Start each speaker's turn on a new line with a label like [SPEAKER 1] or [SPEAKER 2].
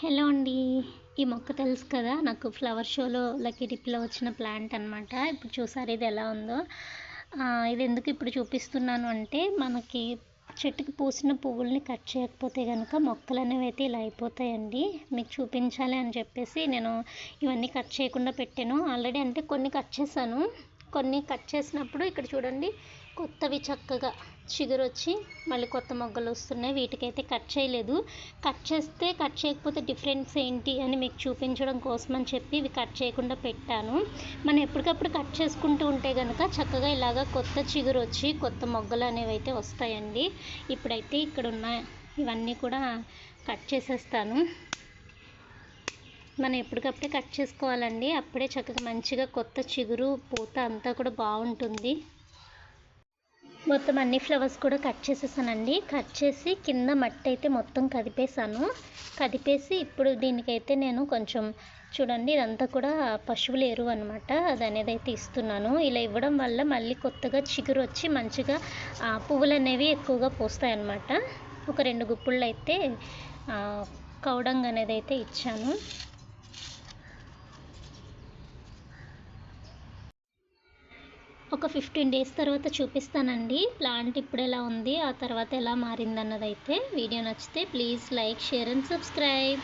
[SPEAKER 1] Hello అండి. ఈ మొక్క తెలుసు కదా నాకు ఫ్లవర్ షోలో లక్కీ డిప్లో వచ్చిన ప్లాంట్ అనమాట ఇప్పుడు చూసారు ఇది ఎలా ఉందో? ఇది ఎందుకు ఇప్పుడు చూపిస్తున్నాను అంటే మనకి చెట్టుకి పూసిన పువ్వుల్ని కట్ చేయకపోతే కనుక మొక్కలు అనేవి అయితే ఇలా అయిపోతాయండి. మీకు చూపించాలి అని చెప్పేసి నేను ఇవన్నీ కట్ చేయకుండా పెట్టాను. ఆల్రెడీ అంటే కొన్ని కట్ చేశాను. కొన్ని కట్ చేసినప్పుడు ఇక్కడ చూడండి కొత్తవి చక్కగా చిగురు వచ్చి మళ్ళీ కొత్త మొగ్గలు వస్తున్నాయి. వీటికైతే కట్ చేయలేదు. కట్ చేస్తే కట్ చేయకపోతే డిఫరెన్స్ ఏంటి అని మీకు చూపించడం కోసం అని చెప్పి ఇవి కట్ చేయకుండా పెట్టాను. మనం ఎప్పటికప్పుడు కట్ చేసుకుంటూ ఉంటే కనుక చక్కగా ఇలాగ కొత్త చిగురు వచ్చి కొత్త మొగ్గలు అనేవి అయితే వస్తాయండి. ఇప్పుడైతే ఇక్కడ ఉన్న ఇవన్నీ కూడా కట్ చేసేస్తాను. మనం ఎప్పటికప్పుడే కట్ చేసుకోవాలండి. అప్పుడే చక్కగా మంచిగా కొత్త చిగురు పూత అంతా కూడా బాగుంటుంది. మొత్తం అన్ని ఫ్లవర్స్ కూడా కట్ చేసేసానండి. కట్ చేసి కింద మట్టి అయితే మొత్తం కదిపేసాను కదిపేసి ఇప్పుడు దీనికైతే నేను కొంచెం చూడండి ఇదంతా కూడా పశువులు ఎరువు అనమాట అది అనేది అయితే ఇస్తున్నాను. ఇలా ఇవ్వడం వల్ల మళ్ళీ కొత్తగా చిగురు వచ్చి మంచిగా పువ్వులు అనేవి ఎక్కువగా పూస్తాయి అన్నమాట ఒక రెండు గుప్పుళ్ళు అయితే కౌడంగ్ అనేది అయితే ఇచ్చాను. ఒక ఫిఫ్టీన్ డేస్ తర్వాత చూపిస్తానండి. ప్లాంట్ ఇప్పుడు ఎలా ఉంది ఆ తర్వాత ఎలా మారింది అన్నదైతే వీడియో నచ్చితే please like share and subscribe.